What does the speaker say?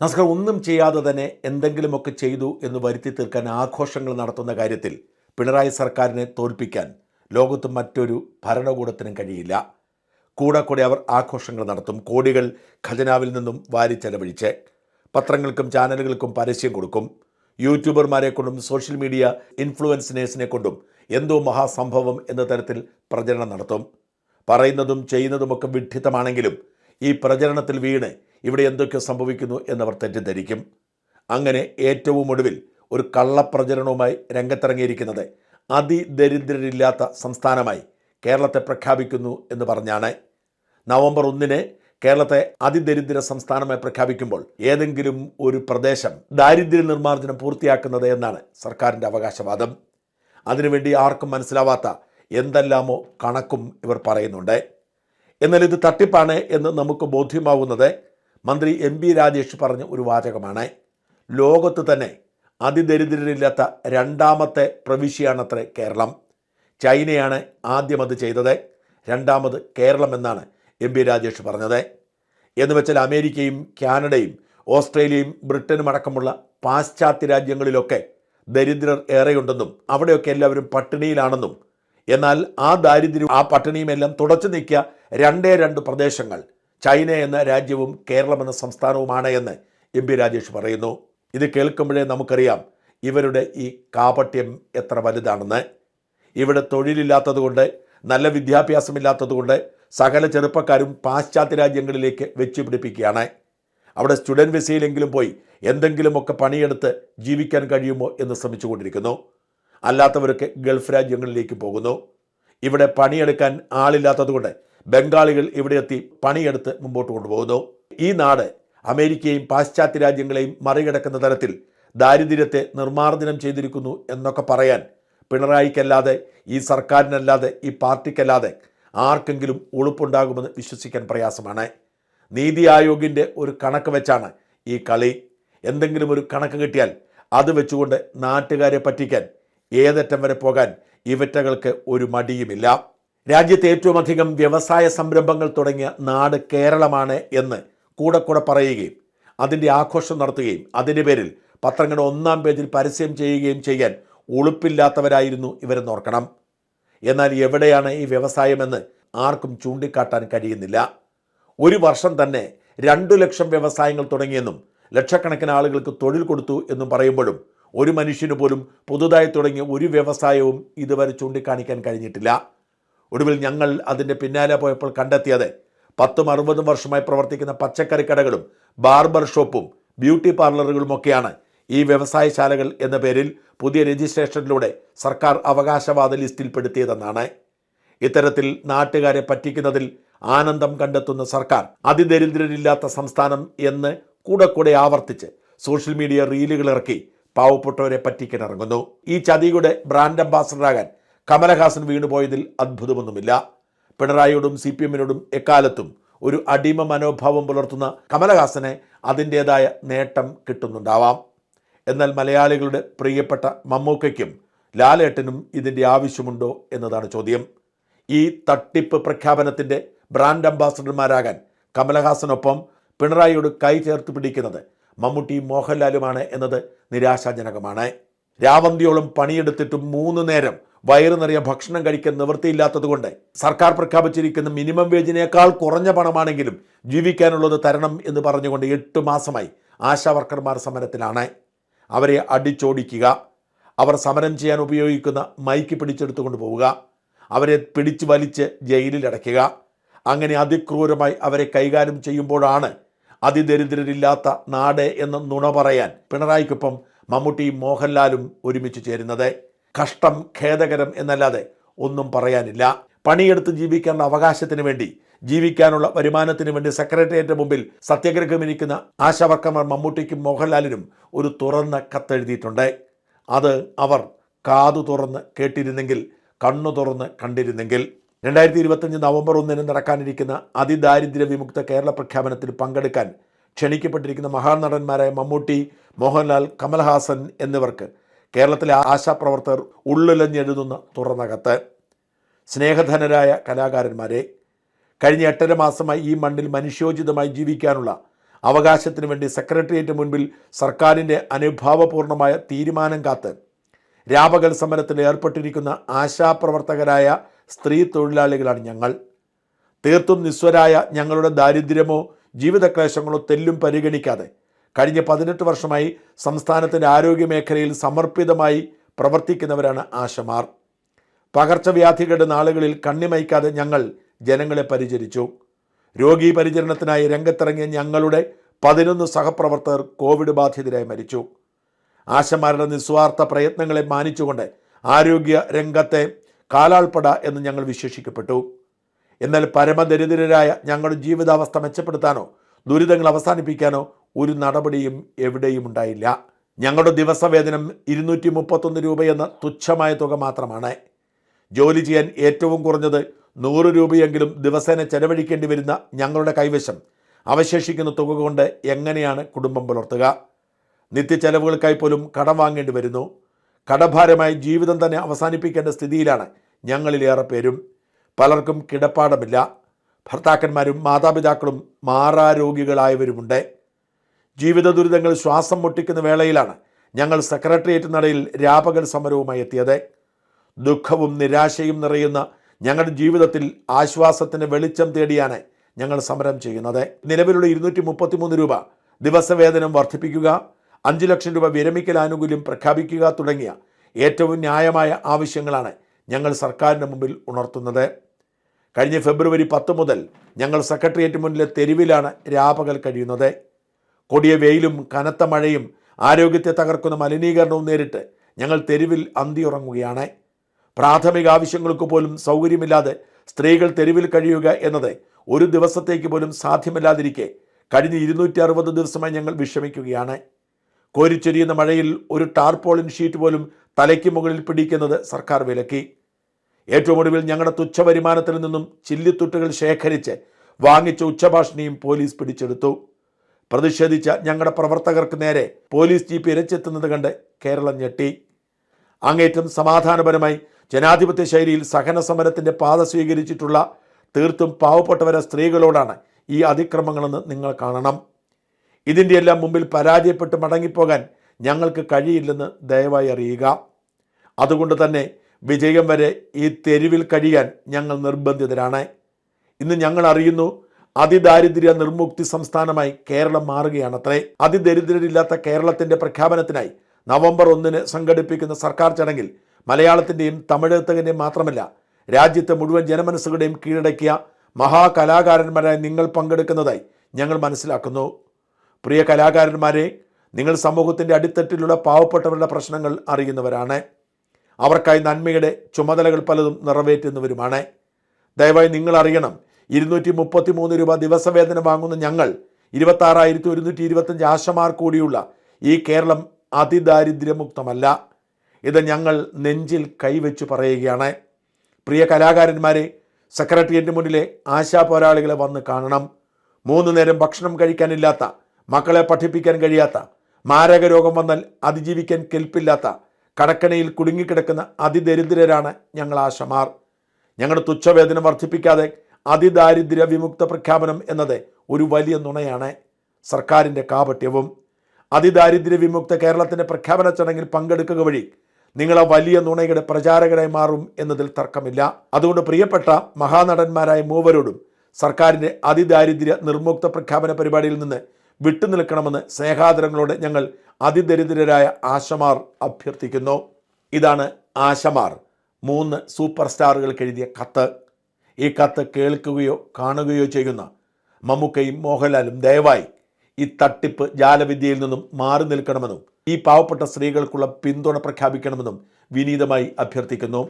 നസ്കർ ഒന്നും ചെയ്യാതെ തന്നെ എന്തെങ്കിലുമൊക്കെ ചെയ്തു എന്ന് വരുത്തി തീർക്കാൻ ആഘോഷങ്ങൾ നടത്തുന്ന കാര്യത്തിൽ പിണറായി സർക്കാരിനെ തോൽപ്പിക്കാൻ ലോകത്ത് മറ്റൊരു ഭരണകൂടത്തിനും കഴിയില്ല. കൂടെ കൂടെ അവർ ആഘോഷങ്ങൾ നടത്തും. കോടികൾ ഖജനാവിൽ നിന്നും വാരി ചെലവഴിച്ച് പത്രങ്ങൾക്കും ചാനലുകൾക്കും പരസ്യം കൊടുക്കും. യൂട്യൂബർമാരെ കൊണ്ടും സോഷ്യൽ മീഡിയ ഇൻഫ്ലുവൻസിനേഴ്സിനെ കൊണ്ടും എന്തോ മഹാസംഭവം എന്ന തരത്തിൽ പ്രചരണം നടത്തും. പറയുന്നതും ചെയ്യുന്നതുമൊക്കെ വിഡ്ഢിത്തമാണെങ്കിലും ഈ പ്രചരണത്തിൽ വീണ് ഇവിടെ എന്തൊക്കെ സംഭവിക്കുന്നു എന്നവർ തെറ്റിദ്ധരിക്കും. അങ്ങനെ ഏറ്റവും ഒടുവിൽ ഒരു കള്ളപ്രചരണവുമായി രംഗത്തിറങ്ങിയിരിക്കുന്നത് അതിദരിദ്രരില്ലാത്ത സംസ്ഥാനമായി കേരളത്തെ പ്രഖ്യാപിക്കുന്നു എന്ന് പറഞ്ഞാണ്. നവംബർ ഒന്നിന് കേരളത്തെ അതിദരിദ്ര സംസ്ഥാനമായി പ്രഖ്യാപിക്കുമ്പോൾ ഏതെങ്കിലും ഒരു പ്രദേശം ദാരിദ്ര്യ നിർമ്മാർജനം പൂർത്തിയാക്കുന്നത് എന്നാണ് സർക്കാരിന്റെ അവകാശവാദം. അതിനുവേണ്ടി ആർക്കും മനസ്സിലാവാത്ത എന്തെല്ലാമോ കണക്കും ഇവർ പറയുന്നുണ്ട്. എന്നാൽ ഇത് തട്ടിപ്പാണ് എന്ന് നമുക്ക് ബോധ്യമാവുന്നത് മന്ത്രി എം ബി രാജേഷ് പറഞ്ഞ ഒരു വാചകമാണ്. ലോകത്ത് തന്നെ അതിദരിദ്രരില്ലാത്ത രണ്ടാമത്തെ പ്രവിശ്യയാണത്രേ കേരളം. ചൈനയാണ് ആദ്യം അത് ചെയ്തത്. രണ്ടാമത് കേരളം എന്നാണ് എം പി രാജേഷ് പറഞ്ഞത്. എന്ന് വെച്ചാൽ അമേരിക്കയും കാനഡയും ഓസ്ട്രേലിയയും ബ്രിട്ടനും അടക്കമുള്ള പാശ്ചാത്യ രാജ്യങ്ങളിലൊക്കെ ദരിദ്രർ ഏറെയുണ്ടെന്നും അവിടെയൊക്കെ എല്ലാവരും പട്ടിണിയിലാണെന്നും എന്നാൽ ആ ദാരിദ്ര്യം ആ പട്ടിണിയുമെല്ലാം തുടച്ചു നീക്കിയ രണ്ടേ രണ്ട് പ്രദേശങ്ങൾ ചൈന എന്ന രാജ്യവും കേരളം എന്ന സംസ്ഥാനവുമാണ് എന്ന് എം പി രാജേഷ് പറയുന്നു. ഇത് കേൾക്കുമ്പോഴേ നമുക്കറിയാം ഇവരുടെ ഈ കാപട്യം എത്ര വലുതാണെന്ന്. ഇവിടെ തൊഴിലില്ലാത്തതുകൊണ്ട് നല്ല വിദ്യാഭ്യാസമില്ലാത്തതുകൊണ്ട് സകല ചെറുപ്പക്കാരും പാശ്ചാത്യ രാജ്യങ്ങളിലേക്ക് വെച്ചു പിടിപ്പിക്കുകയാണ് അവിടെ സ്റ്റുഡന്റ് വിസയിലെങ്കിലും പോയി എന്തെങ്കിലുമൊക്കെ പണിയെടുത്ത് ജീവിക്കാൻ കഴിയുമോ എന്ന് ശ്രമിച്ചുകൊണ്ടിരിക്കുന്നു. അല്ലാത്തവരൊക്കെ ഗൾഫ് രാജ്യങ്ങളിലേക്ക് പോകുന്നു. ഇവിടെ പണിയെടുക്കാൻ ആളില്ലാത്തതുകൊണ്ട് ബംഗാളികൾ ഇവിടെ എത്തി പണിയെടുത്ത് മുമ്പോട്ട് കൊണ്ടുപോകുന്നു. ഈ നാട് അമേരിക്കയും പാശ്ചാത്യ രാജ്യങ്ങളെയും മറികടക്കുന്ന തരത്തിൽ ദാരിദ്ര്യത്തെ നിർമ്മാർജനം ചെയ്തിരിക്കുന്നു എന്നൊക്കെ പറയാൻ പിണറായിക്കല്ലാതെ ഈ സർക്കാരിനല്ലാതെ ഈ പാർട്ടിക്കല്ലാതെ ആർക്കെങ്കിലും ഉളുപ്പുണ്ടാകുമെന്ന് വിശ്വസിക്കാൻ പ്രയാസമാണ്. നീതി ആയോഗിന്റെ ഒരു കണക്ക് വെച്ചാണ് ഈ കളി. എന്തെങ്കിലും ഒരു കണക്ക് കിട്ടിയാൽ അത് വെച്ചുകൊണ്ട് നാട്ടുകാരെ പറ്റിക്കാൻ ഏതറ്റം വരെ പോകാൻ ഇവറ്റകൾക്ക് ഒരു മടിയുമില്ല. രാജ്യത്തെ ഏറ്റവും അധികം വ്യവസായ സംരംഭങ്ങൾ തുടങ്ങിയ നാട് കേരളമാണ് എന്ന് കൂടെ കൂടെ പറയുകയും അതിന്റെ ആഘോഷം നടത്തുകയും അതിന്റെ പേരിൽ പത്രങ്ങളുടെ ഒന്നാം പേജിൽ പരസ്യം ചെയ്യുകയും ചെയ്യാൻ ഉളുപ്പില്ലാത്തവരായിരുന്നു ഇവരെന്ന് ഓർക്കണം. എന്നാൽ എവിടെയാണ് ഈ വ്യവസായമെന്ന് ആർക്കും ചൂണ്ടിക്കാട്ടാൻ കഴിയുന്നില്ല. ഒരു വർഷം തന്നെ രണ്ടു ലക്ഷം വ്യവസായങ്ങൾ തുടങ്ങിയെന്നും ലക്ഷക്കണക്കിന് ആളുകൾക്ക് തൊഴിൽ കൊടുത്തു എന്നും പറയുമ്പോഴും ഒരു മനുഷ്യന് പോലും പുതുതായി തുടങ്ങിയ ഒരു വ്യവസായവും ഇതുവരെ ചൂണ്ടിക്കാണിക്കാൻ കഴിഞ്ഞിട്ടില്ല. ഒടുവിൽ ഞങ്ങൾ അതിന്റെ പിന്നാലെ പോയപ്പോൾ കണ്ടെത്തിയത് പത്തും അറുപതും വർഷമായി പ്രവർത്തിക്കുന്ന പച്ചക്കറി കടകളും ബാർബർ ഷോപ്പും ബ്യൂട്ടി പാർലറുകളുമൊക്കെയാണ് ഈ വ്യവസായശാലകൾ എന്ന പേരിൽ പുതിയ രജിസ്ട്രേഷനിലൂടെ സർക്കാർ അവകാശവാദ ലിസ്റ്റിൽപ്പെടുത്തിയതെന്നാണ്. ഇത്തരത്തിൽ നാട്ടുകാരെ പറ്റിക്കുന്നതിൽ ആനന്ദം കണ്ടെത്തുന്ന സർക്കാർ അതിദരിദ്രരില്ലാത്ത സംസ്ഥാനം എന്ന് കൂടെ കൂടെ ആവർത്തിച്ച് സോഷ്യൽ മീഡിയ റീലുകൾ ഇറക്കി പാവപ്പെട്ടവരെ പറ്റിക്കാൻ ഇറങ്ങുന്നു ഈ ചതിയുടെ ബ്രാൻഡ് അംബാസഡറാകാൻ കമലഹാസൻ വീണുപോയതിൽ അത്ഭുതമൊന്നുമില്ല. പിണറായിയോടും സി പി എമ്മിനോടും എക്കാലത്തും ഒരു അടിമ മനോഭാവം പുലർത്തുന്ന കമലഹാസനെ അതിന്റേതായ നേട്ടം കിട്ടുന്നുണ്ടാവാം. എന്നാൽ മലയാളികളുടെ പ്രിയപ്പെട്ട മമ്മൂക്കയ്ക്കും ലാലേട്ടനും ഇതിന്റെ ആവശ്യമുണ്ടോ എന്നതാണ് ചോദ്യം. ഈ തട്ടിപ്പ് പ്രഖ്യാപനത്തിന്റെ ബ്രാൻഡ് അംബാസഡർമാരാകാൻ കമലഹാസനൊപ്പം പിണറായിയോട് കൈ ചേർത്ത് പിടിക്കുന്നത് മമ്മൂട്ടിയും മോഹൻലാലുമാണ് എന്നത് നിരാശാജനകമാണ്. രാവന്തിയോളം പണിയെടുത്തിട്ടും മൂന്ന് നേരം വയറു നിറയെ ഭക്ഷണം കഴിക്കാൻ നിവൃത്തിയില്ലാത്തതുകൊണ്ട് സർക്കാർ പ്രഖ്യാപിച്ചിരിക്കുന്ന മിനിമം വേജിനേക്കാൾ കുറഞ്ഞ പണമാണെങ്കിലും ജീവിക്കാനുള്ളത് തരണം എന്ന് പറഞ്ഞുകൊണ്ട് എട്ട് മാസമായി ആശാ വർക്കർമാർ സമരത്തിലാണ്. അവരെ അടിച്ചോടിക്കുക. അവർ സമരം ചെയ്യാൻ ഉപയോഗിക്കുന്ന മൈക്ക് പിടിച്ചെടുത്തുകൊണ്ട് പോവുക. അവരെ പിടിച്ചു വലിച്ച് ജയിലിലടയ്ക്കുക. അങ്ങനെ അതിക്രൂരമായി അവരെ കൈകാര്യം ചെയ്യുമ്പോഴാണ് അതിദരിദ്രരില്ലാത്ത നാട് എന്ന് നുണ പറയാൻ പിണറായിക്കൊപ്പം മമ്മൂട്ടിയും മോഹൻലാലും ഒരുമിച്ച് ചേരുന്നത്. കഷ്ടം ഖേദകരം എന്നല്ലാതെ ഒന്നും പറയാനില്ല. പണിയെടുത്ത് ജീവിക്കാനുള്ള അവകാശത്തിന് വേണ്ടി ജീവിക്കാനുള്ള വരുമാനത്തിന് വേണ്ടി സെക്രട്ടേറിയറ്റ് മുമ്പിൽ സത്യഗ്രഹമിരിക്കുന്ന ആശാവർക്കർമാർ മമ്മൂട്ടിക്കും മോഹൻലാലിനും ഒരു തുറന്ന കത്തെഴുതിയിട്ടുണ്ട്. അത് അവർ കാതു തുറന്ന് കേട്ടിരുന്നെങ്കിൽ കണ്ണു തുറന്ന് കണ്ടിരുന്നെങ്കിൽ. രണ്ടായിരത്തി ഇരുപത്തഞ്ച് നവംബർ ഒന്നിന് നടക്കാനിരിക്കുന്ന അതിദാരിദ്ര്യ വിമുക്ത കേരള പ്രഖ്യാപനത്തിൽ പങ്കെടുക്കാൻ ക്ഷണിക്കപ്പെട്ടിരിക്കുന്ന മഹാനടന്മാരായ മമ്മൂട്ടി മോഹൻലാൽ കമൽഹാസൻ എന്നിവർക്ക് കേരളത്തിലെ ആശാപ്രവർത്തകർ ഉള്ളിലഞ്ഞെഴുതുന്ന തുറന്ന കത്ത് സ്നേഹധനരായ കലാകാരന്മാരെ കഴിഞ്ഞ എട്ടര മാസമായി ഈ മണ്ണിൽ മനുഷ്യോചിതമായി ജീവിക്കാനുള്ള അവകാശത്തിനു വേണ്ടി സെക്രട്ടേറിയറ്റ് മുൻപിൽ സർക്കാരിന്റെ അനുഭാവപൂർണമായ തീരുമാനം കാത്ത് രാപകൽ സമരത്തിൽ ഏർപ്പെട്ടിരിക്കുന്ന ആശാപ്രവർത്തകരായ സ്ത്രീ തൊഴിലാളികളാണ് ഞങ്ങൾ. തീർത്തും നിസ്വരായ ഞങ്ങളുടെ ദാരിദ്ര്യമോ ജീവിതക്ലേശങ്ങളോ തെല്ലും പരിഗണിക്കാതെ കഴിഞ്ഞ വർഷമായി സംസ്ഥാനത്തിന്റെ ആരോഗ്യ മേഖലയിൽ സമർപ്പിതമായി പ്രവർത്തിക്കുന്നവരാണ് ആശമാർ. പകർച്ചവ്യാധികളുടെ നാളുകളിൽ കണ്ണിമയ്ക്കാതെ ഞങ്ങൾ ജനങ്ങളെ പരിചരിച്ചു. രോഗീ പരിചരണത്തിനായി രംഗത്തിറങ്ങിയ ഞങ്ങളുടെ പതിനൊന്ന് സഹപ്രവർത്തകർ കോവിഡ് ബാധിതരായി മരിച്ചു. ആശമാരുടെ നിസ്വാർത്ഥ പ്രയത്നങ്ങളെ മാനിച്ചുകൊണ്ട് ആരോഗ്യ രംഗത്തെ കാലാൾപ്പട എന്ന് ഞങ്ങൾ വിശേഷിക്കപ്പെട്ടു. എന്നാൽ പരമദരിദ്രരായ ഞങ്ങളുടെ ജീവിതാവസ്ഥ മെച്ചപ്പെടുത്താനോ ദുരിതങ്ങൾ അവസാനിപ്പിക്കാനോ ഒരു നടപടിയും എവിടെയും ഉണ്ടായില്ല. ഞങ്ങളുടെ ദിവസവേതനം ഇരുന്നൂറ്റി മുപ്പത്തൊന്ന് രൂപയെന്ന തുച്ഛമായ തുക മാത്രമാണ്. ജോലി ചെയ്യാൻ ഏറ്റവും കുറഞ്ഞത് നൂറ് രൂപയെങ്കിലും ദിവസേന ചെലവഴിക്കേണ്ടി വരുന്ന ഞങ്ങളുടെ കൈവശം. അവശേഷിക്കുന്ന തുക കൊണ്ട് എങ്ങനെയാണ് കുടുംബം പുലർത്തുക? നിത്യച്ചെലവുകൾക്കായി പോലും കടം വാങ്ങേണ്ടി വരുന്നു. കടഭാരമായി ജീവിതം തന്നെ അവസാനിപ്പിക്കേണ്ട സ്ഥിതിയിലാണ് ഞങ്ങളിലേറെ പേരും. പലർക്കും കിടപ്പാടമില്ല. ഭർത്താക്കന്മാരും മാതാപിതാക്കളും മാറാരോഗികളായവരുമുണ്ട്. ജീവിത ദുരിതങ്ങൾ ശ്വാസം മുട്ടിക്കുന്ന വേളയിലാണ് ഞങ്ങൾ സെക്രട്ടേറിയറ്റ് നടയിൽ രാപകൽ സമരവുമായി എത്തിയത്. ദുഃഖവും നിരാശയും നിറയുന്ന ഞങ്ങളുടെ ജീവിതത്തിൽ ആശ്വാസത്തിന് വെളിച്ചം തേടിയാണ് ഞങ്ങൾ സമരം ചെയ്യുന്നത്. നിലവിലുള്ള ഇരുന്നൂറ്റി മുപ്പത്തിമൂന്ന് രൂപ ദിവസവേതനം വർദ്ധിപ്പിക്കുക അഞ്ച് ലക്ഷം രൂപ വിരമിക്കൽ ആനുകൂല്യം പ്രഖ്യാപിക്കുക തുടങ്ങിയ ഏറ്റവും ന്യായമായ ആവശ്യങ്ങളാണ് ഞങ്ങൾ സർക്കാരിന് മുമ്പിൽ ഉണർത്തുന്നത്. കഴിഞ്ഞ ഫെബ്രുവരി പത്ത് മുതൽ ഞങ്ങൾ സെക്രട്ടേറിയറ്റ് മുന്നിലെ തെരുവിലാണ് രാപകൽ കഴിയുന്നത്. കൊടിയ വെയിലും കനത്ത മഴയും ആരോഗ്യത്തെ തകർക്കുന്ന മലിനീകരണവും നേരിട്ട് ഞങ്ങൾ തെരുവിൽ അന്തിയുറങ്ങുകയാണ് പ്രാഥമിക ആവശ്യങ്ങൾക്ക് പോലും സൗകര്യമില്ലാതെ സ്ത്രീകൾ തെരുവിൽ കഴിയുക എന്നത് ഒരു ദിവസത്തേക്ക് പോലും സാധ്യമല്ലാതിരിക്കെ കഴിഞ്ഞ ഇരുന്നൂറ്റി അറുപത് ദിവസമായി ഞങ്ങൾ വിഷമിക്കുകയാണ്. കോരിച്ചൊരിയുന്ന മഴയിൽ ഒരു ടാർപോളിൻ ഷീറ്റ് പോലും തലയ്ക്ക് മുകളിൽ പിടിക്കുന്നത് സർക്കാർ വിലക്കി. ഏറ്റവും ഒടുവിൽ ഞങ്ങളുടെ തുച്ഛ വരുമാനത്തിൽ നിന്നും ചില്ലിത്തുട്ടുകൾ ശേഖരിച്ച് വാങ്ങിച്ച ഉച്ചഭാഷണിയും പോലീസ് പിടിച്ചെടുത്തു. പ്രതിഷേധിച്ച ഞങ്ങളുടെ പ്രവർത്തകർക്ക് നേരെ പോലീസ് ജീപ്പ് ഇരച്ചെത്തുന്നത് കണ്ട് കേരളം ഞെട്ടി. അങ്ങേറ്റം സമാധാനപരമായി ജനാധിപത്യ ശൈലിയിൽ സഹന സമരത്തിന്റെ പാത സ്വീകരിച്ചിട്ടുള്ള തീർത്തും പാവപ്പെട്ടവരെ സ്ത്രീകളോടാണ് ഈ അതിക്രമങ്ങളെന്ന് നിങ്ങൾ കാണണം. ഇതിന്റെ എല്ലാം മുമ്പിൽ പരാജയപ്പെട്ട് മടങ്ങിപ്പോകാൻ ഞങ്ങൾക്ക് കഴിയില്ലെന്ന് ദയവായി അറിയുക. അതുകൊണ്ട് തന്നെ വിജയം വരെ ഈ തെരുവിൽ കഴിയാൻ ഞങ്ങൾ നിർബന്ധിതരാണ്. ഇന്ന് ഞങ്ങൾ അറിയുന്നു അതിദാരിദ്ര്യ നിർമുക്തി സംസ്ഥാനമായി കേരളം മാറുകയാണ് അത്രേ അതിദരിദ്രരില്ലാത്ത കേരളത്തിന്റെ പ്രഖ്യാപനത്തിനായി നവംബർ ഒന്നിന് സംഘടിപ്പിക്കുന്ന സർക്കാർ ചടങ്ങിൽ മലയാളത്തിന്റെയും തമിഴകത്തിന്റെയും മാത്രമല്ല രാജ്യത്തെ മുഴുവൻ ജനമനസ്സുകളുടെയും കീഴടക്കിയ മഹാകലാകാരന്മാരായി നിങ്ങൾ പങ്കെടുക്കുന്നതായി ഞങ്ങൾ മനസ്സിലാക്കുന്നു. പ്രിയ കലാകാരന്മാരെ നിങ്ങൾ സമൂഹത്തിന്റെ അടിത്തട്ടിലുള്ള പാവപ്പെട്ടവരുടെ പ്രശ്നങ്ങൾ അറിയുന്നവരാണ്. അവർക്കായി നന്മയുടെ ചുമതലകൾ പലതും നിറവേറ്റുന്നവരുമാണ്. ദയവായി നിങ്ങൾ അറിയണം ഇരുന്നൂറ്റി മുപ്പത്തി മൂന്ന് രൂപ ദിവസവേതനം വാങ്ങുന്ന ഞങ്ങൾ ഇരുപത്താറായിരത്തി ഒരുന്നൂറ്റി ഇരുപത്തഞ്ച് ആശമാർ കൂടിയുള്ള ഈ കേരളം അതിദാരിദ്ര്യമുക്തമല്ല. ഇത് ഞങ്ങൾ നെഞ്ചിൽ കൈവച്ചു പറയുകയാണ്. പ്രിയ കലാകാരന്മാരെ സെക്രട്ടേറിയറ്റിന് മുന്നിലെ ആശാ പോരാളികളെ വന്ന് കാണണം. മൂന്ന് നേരം ഭക്ഷണം കഴിക്കാനില്ലാത്ത മക്കളെ പഠിപ്പിക്കാൻ കഴിയാത്ത മാരക രോഗം വന്നാൽ അതിജീവിക്കാൻ കെൽപ്പില്ലാത്ത കടക്കണയിൽ കുടുങ്ങിക്കിടക്കുന്ന അതിദരിദ്രരാണ് ഞങ്ങൾ ആശമാർ. ഞങ്ങളുടെ തുച്ഛവേതനം വർദ്ധിപ്പിക്കാതെ അതിദാരിദ്ര്യ വിമുക്ത പ്രഖ്യാപനം എന്നത് ഒരു വലിയ നുണയാണ്. സർക്കാരിന്റെ കാപട്യവും അതിദാരിദ്ര്യ വിമുക്ത കേരളത്തിന്റെ പ്രഖ്യാപന ചടങ്ങിൽ പങ്കെടുക്കുക വഴി നിങ്ങളെ വലിയ നുണയുടെ പ്രചാരകരായി മാറും എന്നതിൽ തർക്കമില്ല. അതുകൊണ്ട് പ്രിയപ്പെട്ട മഹാനടന്മാരായ മൂവരോടും സർക്കാരിന്റെ അതിദാരിദ്ര്യ നിർമുക്ത പ്രഖ്യാപന പരിപാടിയിൽ നിന്ന് വിട്ടുനിൽക്കണമെന്ന് സ്നേഹാദരങ്ങളോട് ഞങ്ങൾ അതിദരിദ്രരായ ആശമാർ അഭ്യർത്ഥിക്കുന്നു. ഇതാണ് ആശമാർ മൂന്ന് സൂപ്പർ സ്റ്റാറുകൾക്ക് എഴുതിയ കത്ത്. ഈ കത്ത് കേൾക്കുകയോ കാണുകയോ ചെയ്യുന്ന മമ്മൂക്കയും മോഹൻലാലും ദയവായി ഈ തട്ടിപ്പ് ജാലവിദ്യയിൽ നിന്നും മാറി നിൽക്കണമെന്നും ഈ പാവപ്പെട്ട സ്ത്രീകൾക്കുള്ള പിന്തുണ പ്രഖ്യാപിക്കണമെന്നും വിനീതമായി അഭ്യർത്ഥിക്കുന്നു.